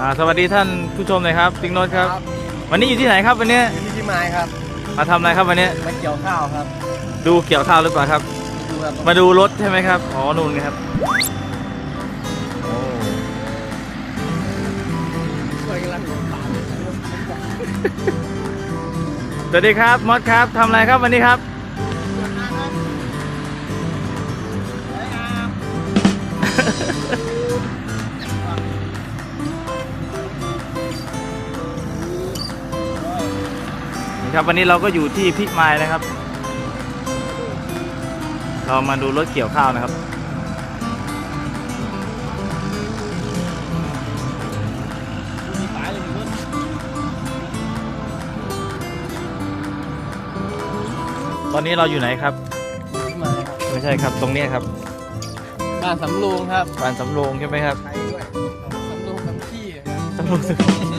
อ่าสวัสดีท่านผู้ชมเลยครับปิงโนตครับ วันนี้อยู่ที่ไหนครับวันนี้ที่ที่ไม้ครับมาทำอะไรครับวันนี้ มาเกี่ยวข้าวครับดูเกี่ยวข้าวหรือเปล่าครับ ดูครับมาดูรถใช่ไหมครับอ๋อนู่นไงครับโอ้ช่วยกันละหนึ่งบาทสวัสดีครับมอสครับทำอะไรครับวันนี้ครับ นี่ครับวันนี้เราก็อยู่ที่พิมายนะครับ เรามาดูรถเกี่ยวข้าวนะครับมีสายเลยมีรถตอนนี้เราอยู่ไหนครับที่ไม้ครับ ไม่ใช่ครับตรงเนี้ยครับบ้านสำโรงครับบ้านสำโรงใช่ไหมครับไทยด้วยสำโรงสำที่ครับสำโรง